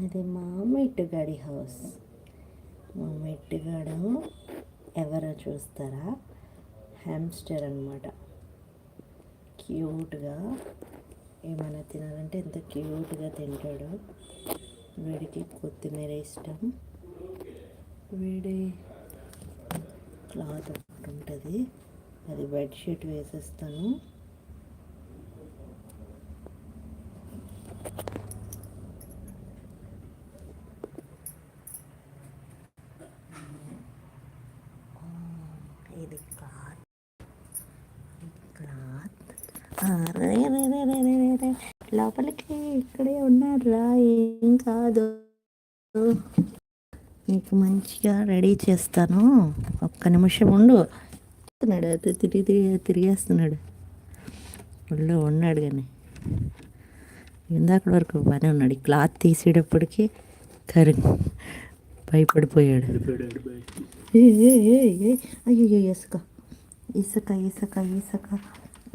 అది మా మెట్టుగాడి హౌస్. మా మెట్టుగాడు ఎవరో చూస్తారా? హ్యామ్స్టర్ అనమాట క్యూట్గా ఏమైనా తినాలంటే ఎంత క్యూట్గా తింటాడు. వీడికి కొత్తిమీర ఇష్టం. వీడి క్లాత్ ఒకటి ఉంటుంది. అది బెడ్షీట్ వేసేస్తాను ఇది క్లాత్ క్లాత్ అరే రే రే రే రే రే రే. లోపలికి ఇక్కడే ఉన్నారా ఏం కాదు నీకు మంచిగా రెడీ చేస్తాను. ఒక్క నిమిషం ఉండు. అది తిరిగి తిరిగి తిరిగేస్తున్నాడు. ఒళ్ళు ఉన్నాడు కానీ. ఇందాక వరకు బాగానే ఉన్నాడు. ఈ క్లాత్ తీసేటప్పటికి కరి భయపడిపోయాడు. అయ్యయ్యో ఇసుక. ఇసుక ఇసుక ఇసుక.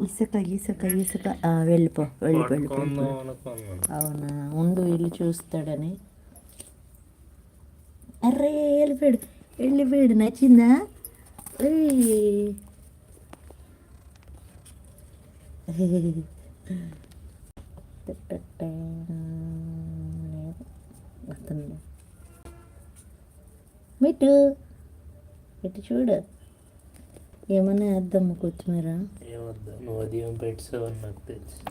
ఇసుక ఇసుక ఇసుక. వెళ్ళిపో వెళ్ళి వెళ్ళిపో. అవునా? ఉండు వెళ్ళి చూస్తాడని. అర్రే వెళ్ళిపోయాడు వెళ్ళిపోయాడు నచ్చిందా. వస్తుంది మిట్టు ఇటు చూడు. ఏమన్నా వేద్దాము కొత్తిమీర?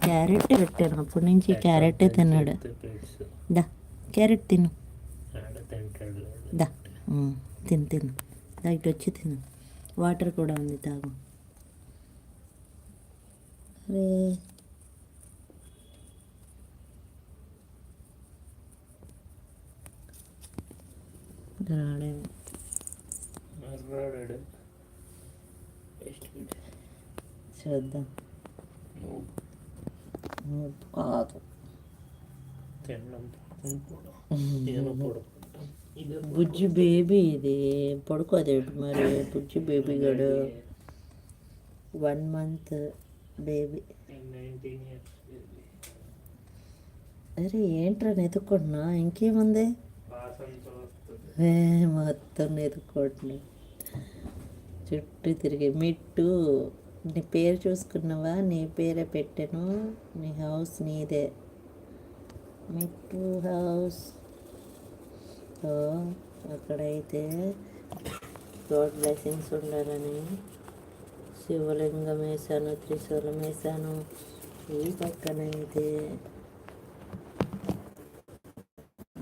క్యారెట్ పెట్టాను అప్పటి నుంచి క్యారెట్ తిన్నాడు. దా క్యారెట్ తిను. దా. తిను తిను. దా ఇటు వచ్చి తిను. వాటర్ కూడా ఉంది తాగు. అరే. రాడేమో మర్రాడాడు చూద్దాం కాదు. తినడం బుజ్జి బేబీ ఇది. పడుకోదేంటి మరి? బుజ్జి బేబీ గడు. One month baby. అరే ఏంట్రా నెతుక్కుంటున్నా? ఇంకేముంది? ఏ, మొత్తం నెతుక్కుంటున్నా. చుట్టూ తిరిగి. మిట్టు నీ పేరు చూసుకున్నావా? నీ పేరే పెట్టాను. నీ హౌస్ నీదే. మిట్టు హౌస్. సో అక్కడైతే గాడ్ బ్లెస్సింగ్స్ ఉండాలని శివలింగం వేసాను త్రిశూలం వేసాను ఈ పక్కన అయితే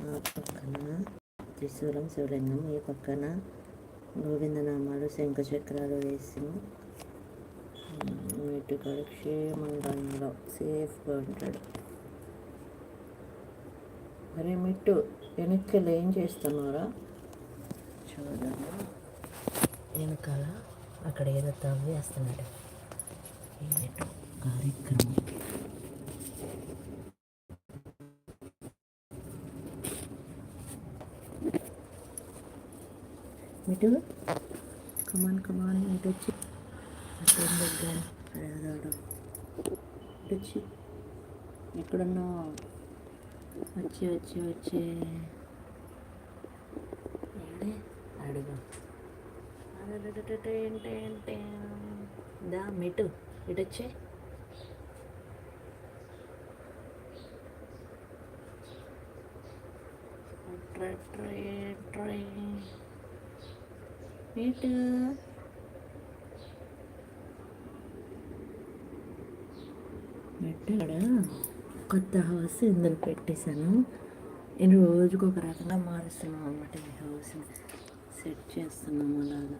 ఆ పక్కన త్రిశూలం శివలింగం ఈ పక్కన గోవిందనామాలు శంఖచక్రాలు వేసి వీటికాడ క్షేమంగా సేఫ్గా ఉంటాడు అరే మిట్టు వెనక్కి ఏం చేస్తున్నారా చూడండి. వెనకాల అక్కడ ఏదో తవ్వేస్తున్నాడు ఏమిటో కార్యక్రమం. మిటు కమాన్ కమాన్ ఇటు వచ్చి. అటు ఎందుకు కానీ అడగదాడు ఇటు వచ్చి. ఎక్కడున్నావు? వచ్చి వచ్చి వచ్చి. ఏంటి అడుగు. అడడడడడేంటేంటేం. దా మెటు ఇటు వచ్చే ట్రై ట్రై. ఇటు కొత్త హౌస్ ఇందులో పెట్టేశాను. నేను రోజుకు ఒక రకంగా మారుస్తున్నాం అనమాట ఈ హౌస్ని సెట్ చేస్తున్నాము అలాగా.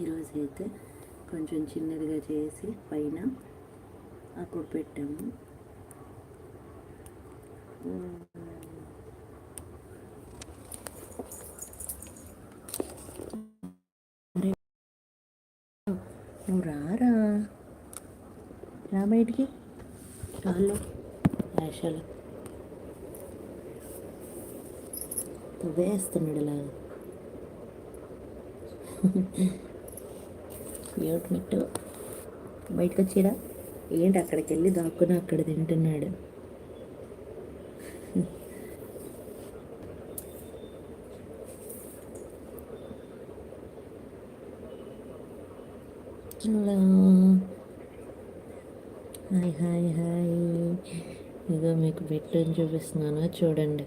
ఈరోజు అయితే కొంచెం చిన్నదిగా చేసి పైన అప్పుడు పెట్టాము. నువ్వు రారా? రా బయటికి. కాళ్ళు యాషలు తవ్వేస్తున్నాడు ఇలా ఏమిటి మిట్టు? బయటకు వచ్చిడా ఏంటి అక్కడికి వెళ్ళి దాక్కుని అక్కడ తింటున్నాడు? Hi hi hi. ఇదో మీకు పెట్టని చూపిస్తున్నాను. చూడండి.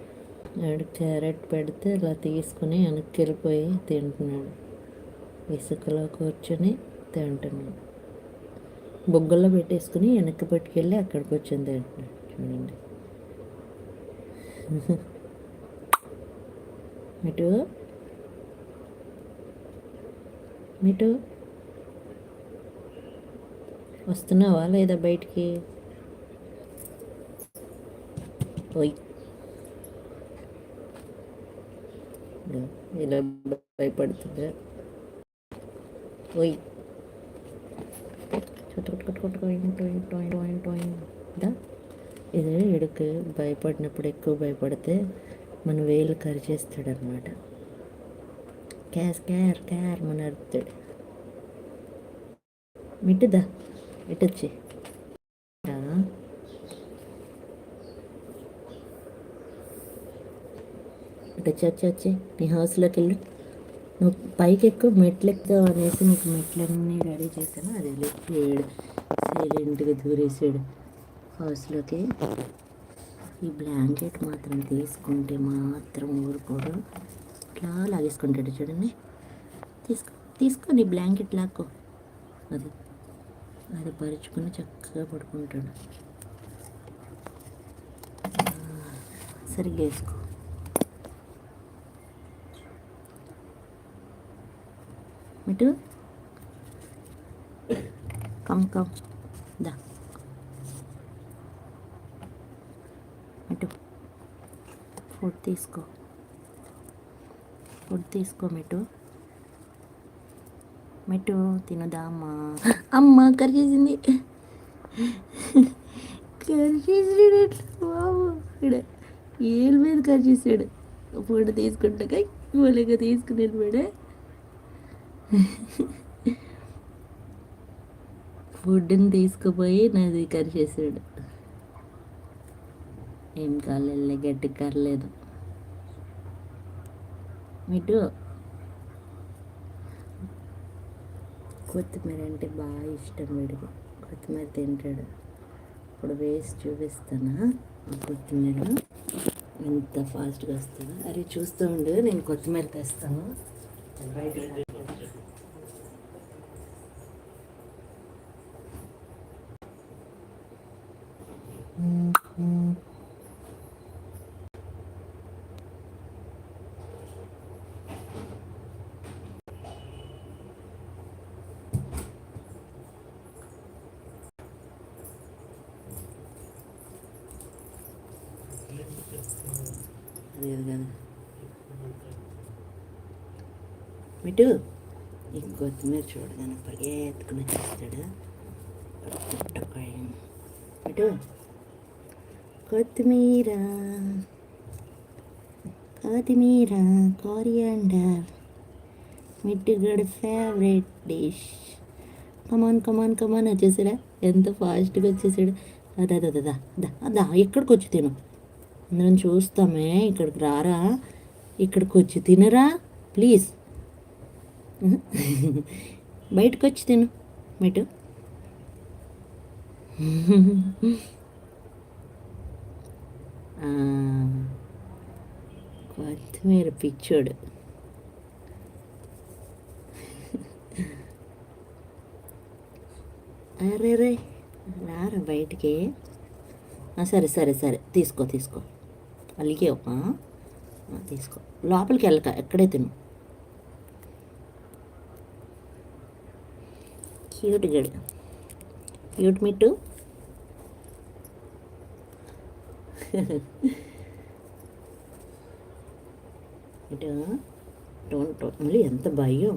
ఆవిడ క్యారెట్ పెడితే ఇలా తీసుకుని వెనక్కి వెళ్ళిపోయి తింటున్నాడు. ఇసుకలో కూర్చొని తింటున్నాడు. బొగ్గల్లో పెట్టేసుకుని వెనక్కి పట్టుకెళ్ళి అక్కడికి వచ్చింది తింటున్నాడు. చూడండి. మిటు మిటు వస్తున్నావా లేదా బయటికి? ఓయ్ ఇదో ఇలా భయపడుతుందా ఓయ్ ఇది ఇడికి భయపడినప్పుడు ఎక్కువ భయపడితే మన వేలు కరిచేస్తాడనమాట క్యాస్ క్యార్ క్యార్ మన అరుతాడు మిట్టుదా ఇటొచ్చి రా. ఇటు వచ్చి వచ్చి వచ్చి నీ హౌస్లోకి వెళ్ళు నువ్వు పైకి ఎక్కువ మెట్లు అనేసి నీకు మెట్లన్నీ రెడీ చేశాను. అది వెళ్ళిపోయాడు. సైలెంట్గా దూరేసాడు హౌస్లోకి ఈ బ్లాంకెట్ మాత్రం తీసుకుంటే మాత్రం ఊరుకోడు. ఇట్లా లాగేసుకుంటాడు చూడండి. తీసుకో తీసుకో నీ బ్లాంకెట్ లాక్కో. అది అది పరుచుకుని చక్కగా పడుకుంటాడు. సరిగ్గా వేసుకో. Mittu come come. దా. మిటు ఫుడ్ తీసుకో. ఫుడ్ తీసుకో మిటు మిటు తినదా అమ్మ? అమ్మ కరిగేసింది. చేసింది కర్రీ చేసాడు బాబు ఇక్కడ ఏళ్ళ మీద కర్రీ ఫుడ్ తీసుకుంటాక మూలగా తీసుకునేది మేడే ఫుడ్ని తీసుకుపోయి నాది కర్రీ ఏం కాలేదు గట్టి కర్లేదు మిటు కొత్తిమీర అంటే బాగా ఇష్టం వీడికి. కొత్తిమీర తింటాడు. ఇప్పుడు వేసి చూపిస్తానా కొత్తిమీర? ఎంత ఫాస్ట్గా వస్తుందో. అరే చూస్తూ ఉండు నేను కొత్తిమీర తెస్తాను. అదే కదా మిటు ఈ కొత్తిమీర చూడగానే పరిగెత్తుకుని చేస్తాడు. పుట్టకాయ. మిటు కొత్తిమీర. కొత్తిమీర coriander మిట్టుగడు favourite dish come on come on come on వచ్చేసాడా? ఎంత ఫాస్ట్గా వచ్చేసాడు. అదా అదా దా దా అదా ఎక్కడికి వచ్చి తిను. అందరం చూస్తామే ఇక్కడికి రారా? ఇక్కడికి వచ్చి తినరా? ప్లీజ్ బయటకు వచ్చి తిను మెటు కొత్తిమీర పిచ్చోడు. అరే రే రారా బయటికి? సరే సరే సరే తీసుకో తీసుకో. అలిగే తీసుకో. లోపలికి వెళ్ళక ఎక్కడే తిను. క్యూట్ గడు క్యూట్ మిట్టు ఇటు టోన్ టోన్ మళ్ళీ ఎంత భయం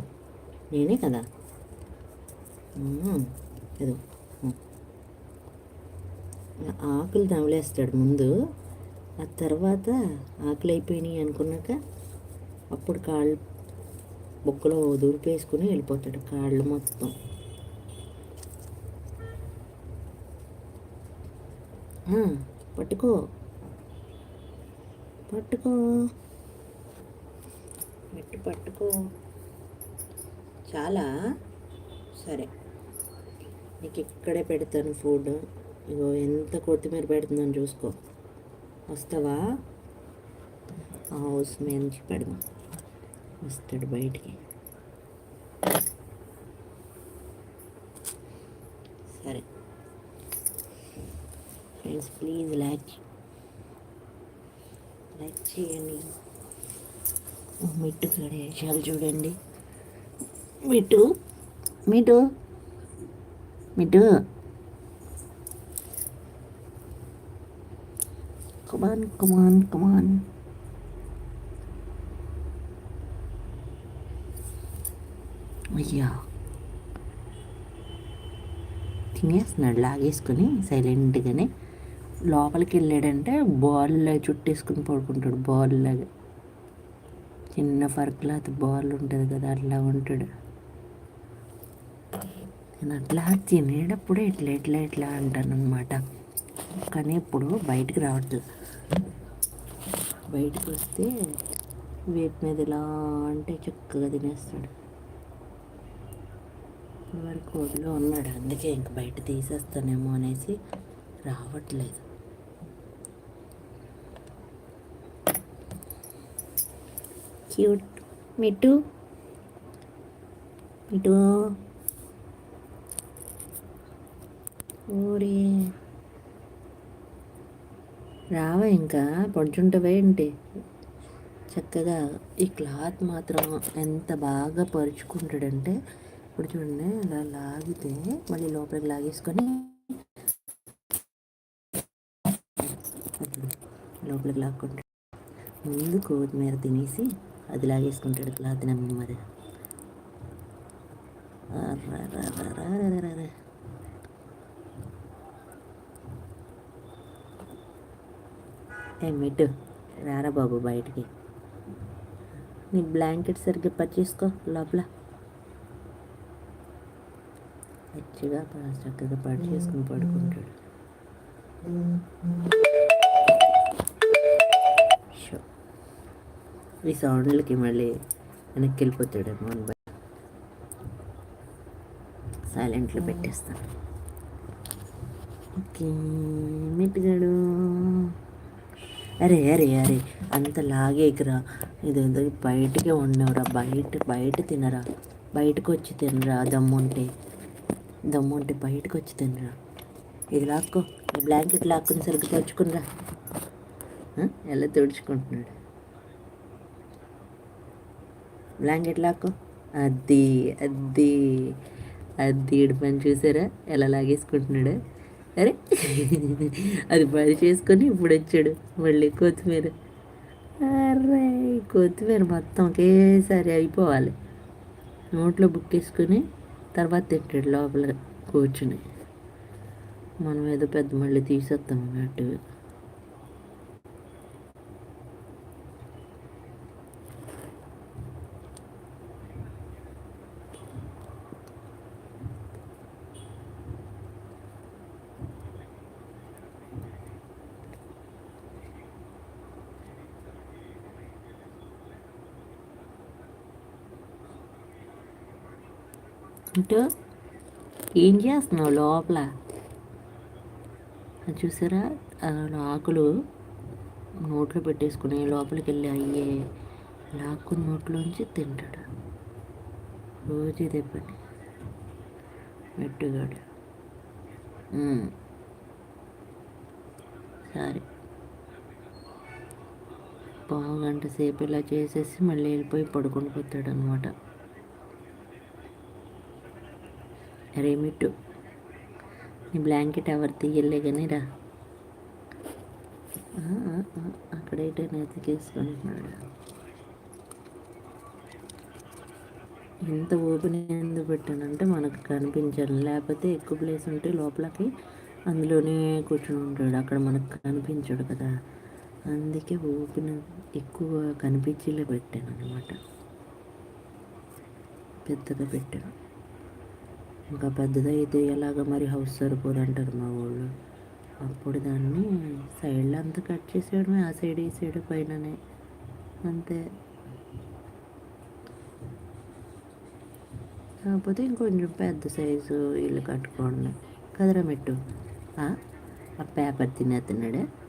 నేనే కదా. ఏదో ఆకులు తమిలేస్తాడు ముందు. ఆ తర్వాత ఆకులు అయిపోయినాయి అనుకున్నాక అప్పుడు కాళ్ళు బొక్కలో దూరిపేసుకుని వెళ్ళిపోతాడు కాళ్ళు మొత్తం. పట్టుకో. పట్టుకో. మెట్టు పట్టుకో. చాలా? సరే. నీకు ఇక్కడే పెడతాను ఫుడ్. ఇగో ఎంత కొత్తిమీర పెడుతుందని చూసుకో. వస్తావా? హౌస్ నుంచి పెడదాం. వస్తాడు బయటికి సరే ఫ్రెండ్స్ ప్లీజ్ లైక్ లైక్ చేయండి. మిట్టు కాడ చూడండి. Mittu Mittu Mittu come on come on come on అయ్యా. తినేస్తున్నాడు లాగేసుకొని సైలెంట్గానే లోపలికి వెళ్ళాడంటే బాల్ చుట్టేసుకుని పడుకుంటాడు బాల్ లాగా చిన్న ఫర్క్లాత్ బాల్ ఉంటుంది కదా అట్లా ఉంటాడు. నేను అట్లా తినేటప్పుడు ఇట్లా ఇట్లా ఇట్లా అంటాను అనమాట కానీ ఇప్పుడు బయటకు రావట్లేదు బయటకు వస్తే వేటి మీద ఇలా అంటే చక్కగా తినేస్తాడు. ఇప్పుడు వరకు ఉన్నాడు అందుకే ఇంక బయట తీసేస్తానేమో అనేసి రావట్లేదు. క్యూట్ మిట్టు మిట్టు ఊరే. రావా ఇంకా. పొడుచుంటవే ఏంటి? చక్కగా ఈ క్లాత్ మాత్రం ఎంత బాగా పరుచుకుంటాడంటే ఇప్పుడు చూడండి అలా లాగితే మళ్ళీ లోపలికి లాగేసుకొని లోపలికి లాక్కుంటాడు. ముందు కొత్తిమీర తినేసి అది లాగేసుకుంటాడు క్లాత్ నమ్మి మరి మెట్టు రారా బాబు బయటికి. నీ బ్లాంకెట్ సరిగ్గా పచ్చేసుకో లోపల. మంచిగా చక్కగా పర్చేసుకుని పడుకుంటాడు. ఈ సౌండ్లకి మళ్ళీ వెనక్కి వెళ్ళిపోతాడేమో అని భయం. సైలెంట్లో పెట్టేస్తాను. ఓకే మిట్టుగాడు అరే అరే అరే అంత లాగేకరా. ఇదేదో బయటికే ఉండవురా. బయట బయట తినరా. బయటకు వచ్చి తినరా. దమ్ముంటే. దమ్ముంటే బయటకు వచ్చి తినరా. ఇది లాక్కో. బ్లాంకెట్ లాక్కుని సరిగ్గా తెచ్చుకునిరా? ఎలా తుడుచుకుంటున్నాడు? బ్లాంకెట్ లాక్కో అది అది అది ఈడు పని చూసారా? ఎలా లాగేసుకుంటున్నాడు? అరే అది పని చేసుకొని ఇప్పుడు వచ్చాడు. మళ్ళీ కొత్తిమీర. అరే కొత్తిమీర మొత్తం ఒకేసారి అయిపోవాలి. నోట్లో బుక్కేసుకొని తర్వాత తింటాడు లోపల కూర్చుని. మనం ఏదో పెద్ద మళ్ళీ తీసేస్తాం అన్నట్టు అంటే ఏం చేస్తున్నావు లోపల అది చూసారా? ఆకులు నోట్లో పెట్టేసుకుని లోపలికి వెళ్ళి అయ్యే లాక్కు నోట్లోంచి తింటాడు. రోజు ఇదే పని. మెట్టుగాడు. సరే. పావు గంట సేపు ఇలా చేసేసి మళ్ళీ వెళ్ళిపోయి పడుకొని పోతాడు అనమాట అరే నీ బ్లాంకెట్ ఎవరు తీయలే కానీ రా. అక్కడ అయితే తీసుకుంటున్నాడు ఎంత ఓపెన్ ఎందుకు పెట్టానంటే మనకు కనిపించాలి లేకపోతే ఎక్కువ ప్లేస్ ఉంటే లోపలికి అందులోనే కూర్చుని ఉంటాడు. అక్కడ మనకు కనిపించడు కదా. అందుకే ఓపెన్ ఎక్కువ కనిపించేలా పెట్టాను అనమాట పెద్దగా పెట్టాను. ఇంకా పెద్దదైతే ఎలాగ మరి హౌస్ సరిపోదు అంటారు మా వాళ్ళు. అప్పుడు దాన్ని సైడ్లో అంతా కట్ చేసేయడమే ఆ సైడ్ ఈ సైడ్ పైననే. అంతే. కాకపోతే ఇంకొంచెం పెద్ద సైజు ఇల్లు కట్టుకోండి. కదరా మెట్టు? ఆ? పేపర్ తినేస్తున్నాడు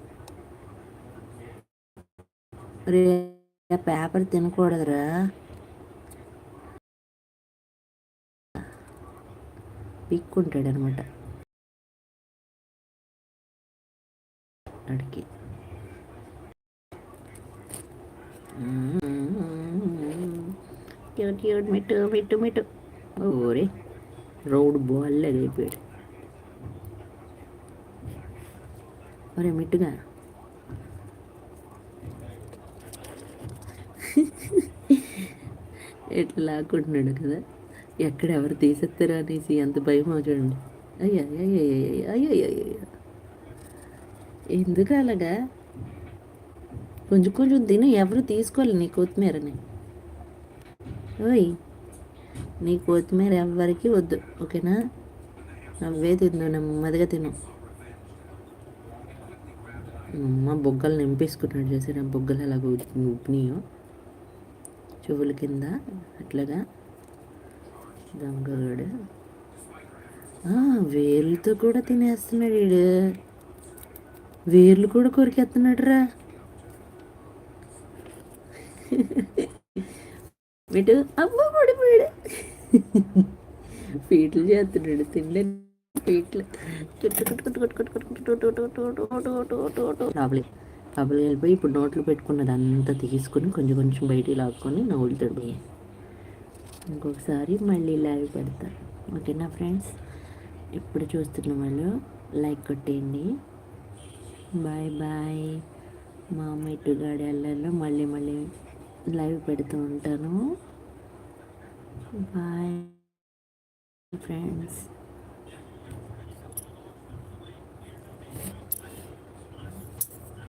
రే పేపర్ తినకూడదురా. పీక్కుంటాడు అనమాట అడికి మిట్టు మిట్టు మిట్టు. ఓరే రోడ్ బాల్ అయిపోయాడు ఒరే మిట్టుగా. ఎట్లా లాక్కుంటున్నాడు కదా. ఎక్కడ ఎవరు తీసేస్తారో అనేసి ఎంత భయం చూడండి. అయ్యా అయ్యో ఎందుకు అలాగా కొంచెం కొంచెం తిను ఎవరు తీసుకోవాలి నీ కొత్తిమీరని ఓయ్ నీ కొత్తిమీర ఎవరికి వద్దు ఓకేనా నవ్వే తిందు నెమ్మదిగా తిను అమ్మ బొగ్గలు నింపేసుకున్నాడు చేసి నా బొగ్గలు అలాగ ఉప్పినాయో చెవుల కింద అట్లాగా దొంగగాడు వేర్లతో కూడా తినేస్తున్నాడు వీడు వేర్లు కూడా కొరికేస్తున్నాడు రా వీడు అమ్మ పడిపోయాడు. పీట్లు చేస్తున్నాడు తిండి ఫీట్లు లోపలికి లోపలికి వెళ్ళిపోయి ఇప్పుడు నోట్లు పెట్టుకున్నది అంతా తీసుకుని కొంచెం కొంచెం బయటికి లాక్కొని నవ్వులుతాడు పోయి ఇంకొకసారి మళ్ళీ లైవ్ పెడతాను ఓకేనా ఫ్రెండ్స్? ఇప్పుడు చూస్తున్న వాళ్ళు లైక్ కొట్టేయండి. Bye bye. మా అమ్మ ఇటుగాడేళ్ళలో మళ్ళీ మళ్ళీ లైవ్ పెడుతూ ఉంటాను. Bye friends.